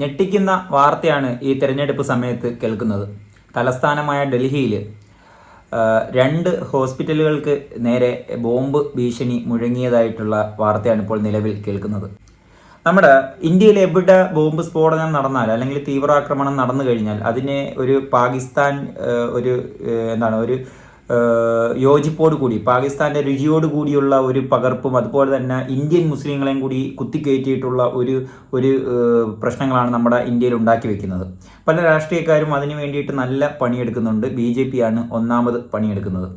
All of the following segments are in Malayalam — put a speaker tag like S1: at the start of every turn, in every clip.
S1: ഞെട്ടിക്കുന്ന വാർത്തയാണ് ഈ തെരഞ്ഞെടുപ്പ് സമയത്ത് കേൾക്കുന്നത്. തലസ്ഥാനമായ ഡൽഹിയിൽ രണ്ട് ഹോസ്പിറ്റലുകൾക്ക് നേരെ ബോംബ് ഭീഷണി മുഴങ്ങിയതായിട്ടുള്ള വാർത്തയാണ് ഇപ്പോൾ നിലവിൽ കേൾക്കുന്നത്. നമ്മുടെ ഇന്ത്യയിൽ എവിടെ ബോംബ് സ്ഫോടനം നടന്നാൽ അല്ലെങ്കിൽ തീവ്രാക്രമണം നടന്നു കഴിഞ്ഞാൽ അതിനെ ഒരു പാകിസ്ഥാൻ ഒരു എന്താണ് ഒരു യോജിപ്പോട് കൂടി പാകിസ്ഥാന്റെ രുചിയോട് കൂടിയുള്ള ഒരു പകർപ്പും അതുപോലെ തന്നെ ഇന്ത്യൻ മുസ്ലിങ്ങളെയും കൂടി കുത്തിക്കയറ്റിയിട്ടുള്ള ഒരു ഒരു പ്രശ്നങ്ങളാണ് നമ്മുടെ ഇന്ത്യയിൽ ഉണ്ടാക്കി വെക്കുന്നത്. പല രാഷ്ട്രീയക്കാരും അതിന് വേണ്ടിയിട്ട് നല്ല പണിയെടുക്കുന്നുണ്ട്. ബി ജെ ആണ് ഒന്നാമത് പണിയെടുക്കുന്നത്.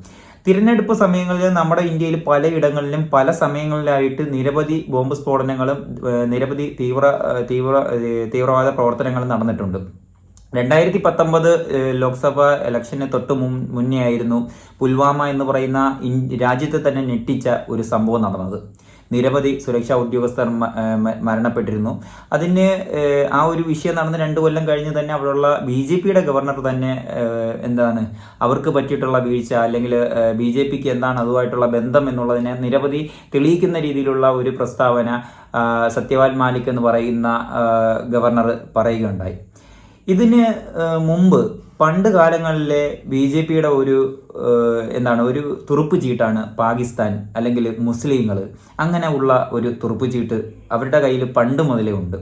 S1: തിരഞ്ഞെടുപ്പ് സമയങ്ങളിൽ നമ്മുടെ ഇന്ത്യയിൽ പലയിടങ്ങളിലും പല സമയങ്ങളിലായിട്ട് നിരവധി ബോംബ് സ്ഫോടനങ്ങളും നിരവധി തീവ്ര തീവ്ര തീവ്രവാദ പ്രവർത്തനങ്ങളും നടന്നിട്ടുണ്ട്. രണ്ടായിരത്തി പത്തൊമ്പത് ലോക്സഭ ഇലക്ഷന് തൊട്ട് മുന്നേ ആയിരുന്നു പുൽവാമ എന്ന് പറയുന്ന രാജ്യത്തെ തന്നെ ഞെട്ടിച്ച ഒരു സംഭവം നടന്നത്. നിരവധി സുരക്ഷാ ഉദ്യോഗസ്ഥർ മരണപ്പെട്ടിരുന്നു. അതിന് ആ ഒരു വിഷയം നടന്ന് രണ്ട് കൊല്ലം കഴിഞ്ഞ് തന്നെ അവിടെയുള്ള ബി ജെ പിയുടെ ഗവർണർ തന്നെ എന്താണ് അവർക്ക് പറ്റിയിട്ടുള്ള വീഴ്ച അല്ലെങ്കിൽ ബി ജെ പിക്ക് എന്താണ് അതുമായിട്ടുള്ള ബന്ധം എന്നുള്ളതിനെ നിരവധി തെളിയിക്കുന്ന രീതിയിലുള്ള ഒരു പ്രസ്താവന സത്യവാൽ മാലിക് എന്ന് പറയുന്ന ഗവർണർ പറയുകയുണ്ടായി. ഇതിന് മുമ്പ് പണ്ട് കാലങ്ങളിലെ ബി ജെ പിയുടെ ഒരു എന്താണ് ഒരു തുറുപ്പ് ചീട്ടാണ് പാകിസ്ഥാൻ അല്ലെങ്കിൽ മുസ്ലിങ്ങൾ. അങ്ങനെ ഉള്ള ഒരു തുറുപ്പ് ചീട്ട് അവരുടെ കയ്യിൽ പണ്ട് മുതലേ ഉണ്ട്.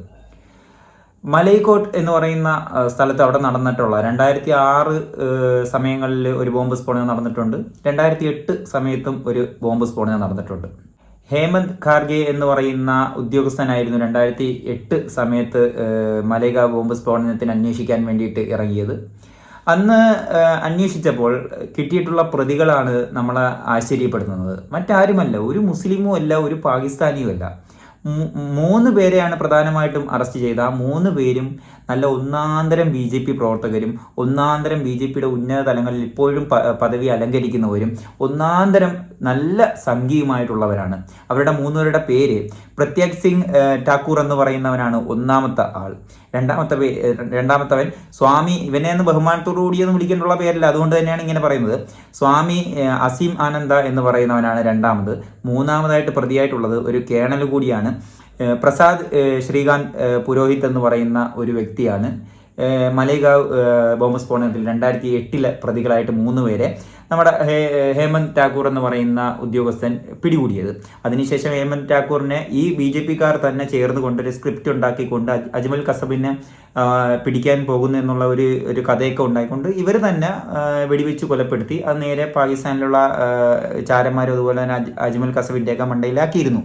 S1: മലൈക്കോട്ട് എന്ന് പറയുന്ന സ്ഥലത്ത് അവിടെ നടന്നിട്ടുള്ള രണ്ടായിരത്തി ആറ് സമയങ്ങളിൽ ഒരു ബോംബ് സ്ഫോടനം നടന്നിട്ടുണ്ട്. രണ്ടായിരത്തി എട്ട് സമയത്തും ഒരു ബോംബ് സ്ഫോടനം നടന്നിട്ടുണ്ട്. ഹേമന്ത് ഖാർഗെ എന്ന് പറയുന്ന ഉദ്യോഗസ്ഥനായിരുന്നു രണ്ടായിരത്തി എട്ട് സമയത്ത് മലേഗ ബോംബ് സ്ഫോടനത്തിന് അന്വേഷിക്കാൻ വേണ്ടിയിട്ട് ഇറങ്ങിയത്. അന്ന് അന്വേഷിച്ചപ്പോൾ കിട്ടിയിട്ടുള്ള പ്രതികളാണ് നമ്മളെ ആശ്ചര്യപ്പെടുത്തുന്നത്. മറ്റാരുമല്ല ഒരു മുസ്ലിമും അല്ല ഒരു പാകിസ്ഥാനിയും അല്ല. മൂന്ന് പേരെയാണ് പ്രധാനമായിട്ടും അറസ്റ്റ് ചെയ്ത. ആ മൂന്ന് പേരും നല്ല ഒന്നാന്തരം ബി ജെ പി പ്രവർത്തകരും ഒന്നാന്തരം ബി ജെ പിയുടെ ഉന്നത തലങ്ങളിൽ ഇപ്പോഴും പദവി അലങ്കരിക്കുന്നവരും ഒന്നാന്തരം നല്ല സംഘിയുമായിട്ടുള്ളവരാണ്. അവരുടെ മൂന്നുപേരുടെ പേര് പ്രത്യേക് സിംഗ് ടാക്കൂർ എന്ന് പറയുന്നവനാണ് ഒന്നാമത്തെ ആൾ. രണ്ടാമത്തെ പേ രണ്ടാമത്തവൻ സ്വാമി ഇവനെ എന്ന് ബഹുമാനത്തോടു എന്ന് വിളിക്കേണ്ടുള്ള പേരല്ല അതുകൊണ്ട് തന്നെയാണ് ഇങ്ങനെ പറയുന്നത്. സ്വാമി അസീം ആനന്ദ എന്ന് പറയുന്നവനാണ് രണ്ടാമത്. മൂന്നാമതായിട്ട് പ്രതിയായിട്ടുള്ളത് ഒരു കേണൽ കൂടിയാണ്. പ്രസാദ് ശ്രീകാന്ത് പുരോഹിത് എന്ന് പറയുന്ന ഒരു വ്യക്തിയാണ്. മലേഗാവ് ബോംബ് സ്ഫോടനത്തിൽ രണ്ടായിരത്തി എട്ടിലെ പ്രതികളായിട്ട് മൂന്ന് പേരെ നമ്മുടെ ഹേമന്ത് ടാക്കൂർ എന്ന് പറയുന്ന ഉദ്യോഗസ്ഥൻ പിടികൂടിയത്. അതിനുശേഷം ഹേമന്ത് ടാക്കൂറിനെ ഈ ബി ജെ പിക്കാർ തന്നെ ചേർന്ന് കൊണ്ടൊരു സ്ക്രിപ്റ്റ് ഉണ്ടാക്കിക്കൊണ്ട് അജ്മൽ കസബിനെ പിടിക്കാൻ പോകുന്നു എന്നുള്ള ഒരു ഒരു കഥയൊക്കെ ഉണ്ടായിക്കൊണ്ട് ഇവർ തന്നെ വെടിവെച്ച് കൊലപ്പെടുത്തി. അത് നേരെ പാകിസ്ഥാനിലുള്ള ചാരന്മാരും അതുപോലെ തന്നെ അജ് അജ്മൽ കസബിന്റെയൊക്കെ മണ്ടയിലാക്കിയിരുന്നു.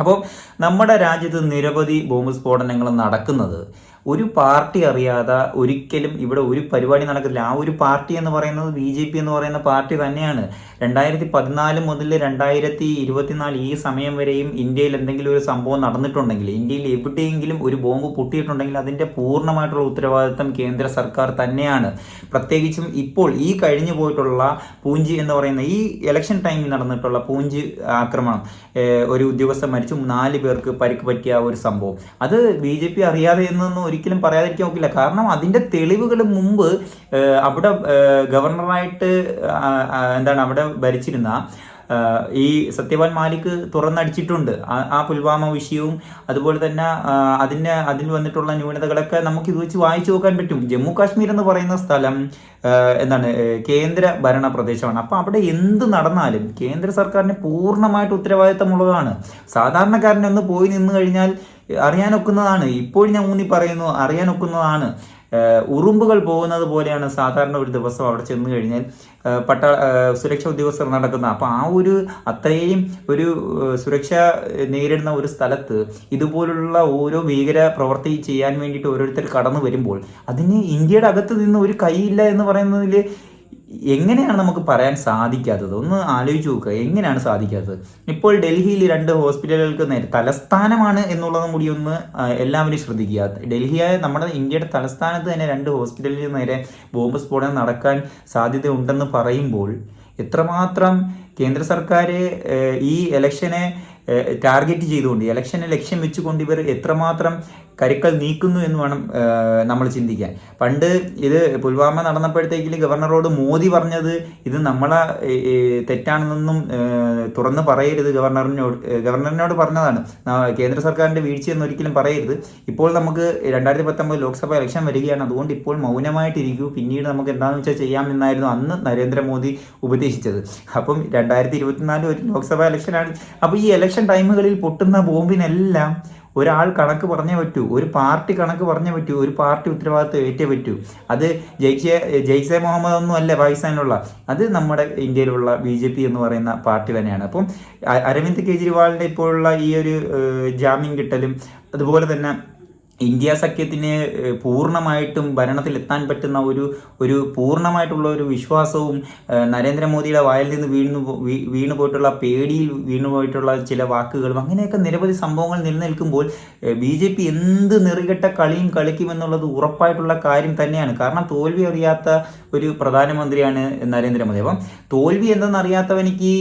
S1: അപ്പോൾ നമ്മുടെ രാജ്യത്ത് നിരവധി ബോംബ് സ്ഫോടനങ്ങൾ നടക്കുന്നത് ഒരു പാർട്ടി അറിയാതെ ഒരിക്കലും ഇവിടെ ഒരു പരിപാടി നടക്കില്ല ആ ഒരു പാർട്ടി എന്ന് പറയുന്നത് ബി ജെ പി എന്ന് പറയുന്ന പാർട്ടി തന്നെയാണ്. രണ്ടായിരത്തി പതിനാല് മുതൽ രണ്ടായിരത്തി ഇരുപത്തിനാല് ഈ സമയം വരെയും ഇന്ത്യയിൽ എന്തെങ്കിലും ഒരു സംഭവം നടന്നിട്ടുണ്ടെങ്കിൽ ഇന്ത്യയിൽ എവിടെയെങ്കിലും ഒരു ബോംബ് പൊട്ടിയിട്ടുണ്ടെങ്കിൽ അതിന്റെ പൂർണമായിട്ടുള്ള ഉത്തരവാദിത്തം കേന്ദ്ര സർക്കാർ തന്നെയാണ്. പ്രത്യേകിച്ചും ഇപ്പോൾ ഈ കഴിഞ്ഞു പോയിട്ടുള്ള പൂഞ്ചി എന്ന് പറയുന്ന ഈ ഇലക്ഷൻ ടൈമിൽ നടന്നിട്ടുള്ള പൂഞ്ചി ആക്രമണം ഒരു ഉദ്യോഗസ്ഥൻ മരിച്ചു. നാല് പേർക്ക് പരിക്ക് പറ്റിയ ഒരു സംഭവം. അത് ബി ജെ പി അറിയാതെ എന്നൊന്നും ഒരിക്കലും പറയാതിരിക്കാൻ നോക്കില്ല കാരണം അതിന്റെ തെളിവുകൾ മുമ്പ് അവിടെ ഗവർണറായിട്ട് എന്താണ് അവിടെ ഭരിച്ചിരുന്ന ഈ സത്യവാൻ മാലിക് തുറന്നടിച്ചിട്ടുണ്ട്. ആ- പുൽവാമ വിഷയവും അതുപോലെ തന്നെ അതിന് അതിൽ വന്നിട്ടുള്ള ന്യൂനതകളൊക്കെ നമുക്ക് ഇത് വെച്ച് വായിച്ചു നോക്കാൻ പറ്റും. ജമ്മു കാശ്മീർ എന്ന് പറയുന്ന സ്ഥലം എന്താണ് കേന്ദ്ര ഭരണ പ്രദേശമാണ്. അപ്പോൾ അവിടെ എന്ത് നടന്നാലും കേന്ദ്ര സർക്കാരിന് പൂർണമായിട്ട് ഉത്തരവാദിത്തമുള്ളതാണ്. സാധാരണക്കാരനെ ഒന്ന് പോയി നിന്ന് കഴിഞ്ഞാൽ അറിയാനൊക്കുന്നതാണ്. ഇപ്പോഴും ഞാൻ ഊന്നി പറയുന്നു അറിയാനൊക്കുന്നതാണ്. ഉറുമ്പുകൾ പോകുന്നത് പോലെയാണ് സാധാരണ ഒരു ദിവസം അവിടെ ചെന്ന് കഴിഞ്ഞാൽ പട്ട സുരക്ഷാ ഉദ്യോഗസ്ഥർ നടക്കുന്ന. അപ്പോൾ ആ ഒരു അത്രയും ഒരു സുരക്ഷ നേരിടുന്ന ഒരു സ്ഥലത്ത് ഇതുപോലുള്ള ഓരോ ഭീകര പ്രവൃത്തി ചെയ്യാൻ വേണ്ടിയിട്ട് ഓരോരുത്തർ കടന്നു വരുമ്പോൾ അതിന് ഇന്ത്യയുടെ അകത്ത് നിന്ന് ഒരു കൈയില്ല എന്ന് പറയുന്നതിൽ എങ്ങനെയാണ് നമുക്ക് പറയാൻ സാധിക്കാത്തത്? ഒന്ന് ആലോചിച്ച് നോക്കുക. എങ്ങനെയാണ് സാധിക്കാത്തത്? ഇപ്പോൾ ഡൽഹിയിൽ രണ്ട് ഹോസ്പിറ്റലുകൾക്ക് നേരെ തലസ്ഥാനമാണ് എന്നുള്ളതും കൂടി ഒന്ന് എല്ലാവരും ശ്രദ്ധിക്കുക. ഡൽഹിയായ നമ്മുടെ ഇന്ത്യയുടെ തലസ്ഥാനത്ത് തന്നെ രണ്ട് ഹോസ്പിറ്റലിന് നേരെ ബോംബ് സ്ഫോടനം നടക്കാൻ സാധ്യതയുണ്ടെന്ന് പറയുമ്പോൾ എത്രമാത്രം കേന്ദ്ര സർക്കാർ ഈ ഇലക്ഷനെ ടാർഗറ്റ് ചെയ്തുകൊണ്ട് ഇലക്ഷനെ ലക്ഷ്യം വെച്ചുകൊണ്ട് ഇവർ എത്രമാത്രം കരുക്കൾ നീക്കുന്നു എന്ന് വേണം നമ്മൾ ചിന്തിക്കാൻ. പണ്ട് ഇത് പുൽവാമ നടന്നപ്പോഴത്തേക്കിൽ ഗവർണറോട് മോദി പറഞ്ഞത് ഇത് നമ്മളെ തെറ്റാണെന്നൊന്നും തുറന്ന് പറയരുത് ഗവർണറിനോട് ഗവർണറിനോട് പറഞ്ഞതാണ്. കേന്ദ്ര സർക്കാരിന്റെ വീഴ്ചയെന്ന് ഒരിക്കലും പറയരുത്. ഇപ്പോൾ നമുക്ക് രണ്ടായിരത്തി പത്തൊമ്പത് ലോക്സഭ ഇലക്ഷൻ വരികയാണ്. അതുകൊണ്ട് ഇപ്പോൾ മൗനമായിട്ടിരിക്കൂ. പിന്നീട് നമുക്ക് എന്താണെന്ന് വെച്ചാൽ ചെയ്യാമെന്നായിരുന്നു അന്ന് നരേന്ദ്രമോദി ഉപദേശിച്ചത്. അപ്പം രണ്ടായിരത്തി ഇരുപത്തിനാല് ഒരു ലോക്സഭ ഇലക്ഷനാണ്. അപ്പോൾ ഈ ഇലക്ഷൻ ടൈമുകളിൽ പൊട്ടുന്ന ബോംബിനെല്ലാം ഒരാൾ കണക്ക് പറഞ്ഞേ പറ്റൂ ഒരു പാർട്ടി കണക്ക് പറഞ്ഞേ പറ്റൂ ഒരു പാർട്ടി ഉത്തരവാദിത്വം ഏറ്റേ പറ്റൂ. അത് ജയ്ഷെ ജയ്ഷെ മുഹമ്മദ് ഒന്നും അല്ല പാകിസ്ഥാനിലുള്ള അത് നമ്മുടെ ഇന്ത്യയിലുള്ള ബി ജെ പി എന്ന് പറയുന്ന പാർട്ടി തന്നെയാണ്. അപ്പം അരവിന്ദ് കെജ്രിവാളിന്റെ ഇപ്പോഴുള്ള ഈ ഒരു ജാമ്യം കിട്ടലും അതുപോലെ തന്നെ ഇന്ത്യ സഖ്യത്തിന് പൂർണമായിട്ടും ഭരണത്തിൽ എത്താൻ പറ്റുന്ന ഒരു ഒരു പൂർണമായിട്ടുള്ള ഒരു വിശ്വാസവും നരേന്ദ്രമോദിയുടെ വായിൽ നിന്ന് വീണു വീണു പോയിട്ടുള്ള പേടിയിൽ വീണു പോയിട്ടുള്ള ചില വാക്കുകളും അങ്ങനെയൊക്കെ നിരവധി സംഭവങ്ങൾ നിലനിൽക്കുമ്പോൾ ബി ജെ പി എന്ത് നെറികെട്ട കളിയും കളിക്കുമെന്നുള്ളത് ഉറപ്പായിട്ടുള്ള കാര്യം തന്നെയാണ്. കാരണം തോൽവി അറിയാത്ത ഒരു പ്രധാനമന്ത്രിയാണ് നരേന്ദ്രമോദി. അപ്പം തോൽവി എന്തെന്നറിയാത്തവനിക്ക്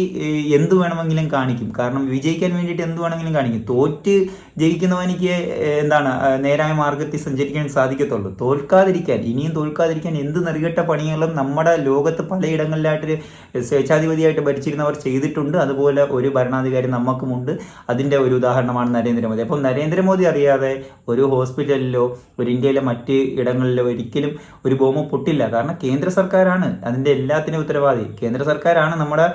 S1: എന്ത് വേണമെങ്കിലും കാണിക്കും. കാരണം വിജയിക്കാൻ വേണ്ടിയിട്ട് എന്ത് വേണമെങ്കിലും കാണിക്കും. തോറ്റ് ജയിക്കുന്നവനിക്ക് എന്താണ് നേരായ മാർഗത്തിൽ സഞ്ചരിക്കാൻ സാധിക്കത്തുള്ളൂ. തോൽക്കാതിരിക്കാൻ ഇനിയും തോൽക്കാതിരിക്കാൻ എന്ത് നെറുകെട്ട പണികളും നമ്മുടെ ലോകത്ത് പലയിടങ്ങളിലായിട്ട് സ്വേച്ഛാധിപതിയായിട്ട് ഭരിച്ചിരുന്നവർ ചെയ്തിട്ടുണ്ട്. അതുപോലെ ഒരു ഭരണാധികാരി നമുക്കുമുണ്ട്. അതിന്റെ ഒരു ഉദാഹരണമാണ് നരേന്ദ്രമോദി. അപ്പം നരേന്ദ്രമോദി അറിയാതെ ഒരു ഹോസ്പിറ്റലിലോ ഒരു ഇന്ത്യയിലെ മറ്റ് ഇടങ്ങളിലോ ഒരിക്കലും ഒരു ബോംബ് പൊട്ടില്ല. കാരണം കേന്ദ്ര സർക്കാരാണ് അതിന്റെ എല്ലാത്തിനും ഉത്തരവാദി. കേന്ദ്ര സർക്കാരാണ് നമ്മുടെ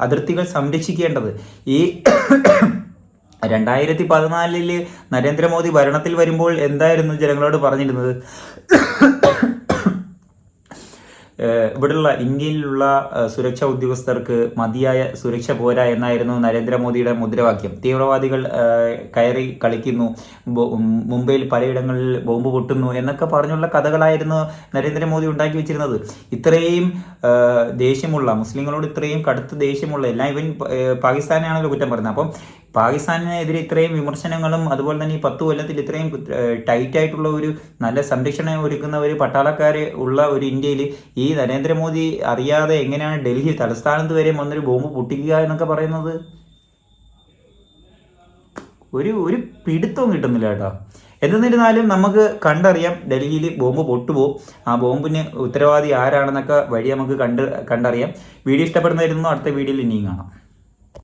S1: അതിർത്തികൾ സംരക്ഷിക്കേണ്ടത്. ഈ രണ്ടായിരത്തി പതിനാലിൽ നരേന്ദ്രമോദി ഭരണത്തിൽ വരുമ്പോൾ എന്തായിരുന്നു ജനങ്ങളോട് പറഞ്ഞിരുന്നത്? ഇവിടെയുള്ള ഇന്ത്യയിലുള്ള സുരക്ഷാ ഉദ്യോഗസ്ഥർക്ക് മതിയായ സുരക്ഷ പോരാ എന്നായിരുന്നു നരേന്ദ്രമോദിയുടെ മുദ്രാവാക്യം. തീവ്രവാദികൾ കയറി കളിക്കുന്നു മുംബൈയിൽ പലയിടങ്ങളിൽ ബോംബ് പൊട്ടുന്നു എന്നൊക്കെ പറഞ്ഞുള്ള കഥകളായിരുന്നു നരേന്ദ്രമോദി ഉണ്ടാക്കി വെച്ചിരുന്നത്. ഇത്രയും ദേഷ്യമുള്ള മുസ്ലിങ്ങളോട് ഇത്രയും കടുത്ത ദേഷ്യമുള്ള എല്ലാം ഇവൻ പാകിസ്ഥാനെയാണല്ലോ കുറ്റം പറയുന്നത് അപ്പം പാകിസ്ഥാനെതിരെ ഇത്രയും വിമർശനങ്ങളും അതുപോലെ തന്നെ ഈ പത്ത് കൊല്ലത്തിൽ ഇത്രയും ടൈറ്റ് ആയിട്ടുള്ള ഒരു നല്ല സംരക്ഷണം ഒരുക്കുന്ന ഒരു പട്ടാളക്കാരെ ഉള്ള ഒരു ഇന്ത്യയിൽ ഈ നരേന്ദ്രമോദി അറിയാതെ എങ്ങനെയാണ് ഡൽഹി തലസ്ഥാനത്ത് വരെ വന്നൊരു ബോംബ് പൊട്ടിക്കുക എന്നൊക്കെ പറയുന്നത്? ഒരു ഒരു പിടുത്തവും കിട്ടുന്നില്ല കേട്ടോ. എന്നിരുന്നാലും നമുക്ക് കണ്ടറിയാം ഡൽഹിയിൽ ബോംബ് പൊട്ടുപോകും ആ ബോംബിന് ഉത്തരവാദി ആരാണെന്നൊക്കെ വഴി നമുക്ക് കണ്ട് കണ്ടറിയാം. വീഡിയോ ഇഷ്ടപ്പെടുന്നതായിരുന്നു അടുത്ത വീഡിയോയിൽ ഇനിയും കാണാം.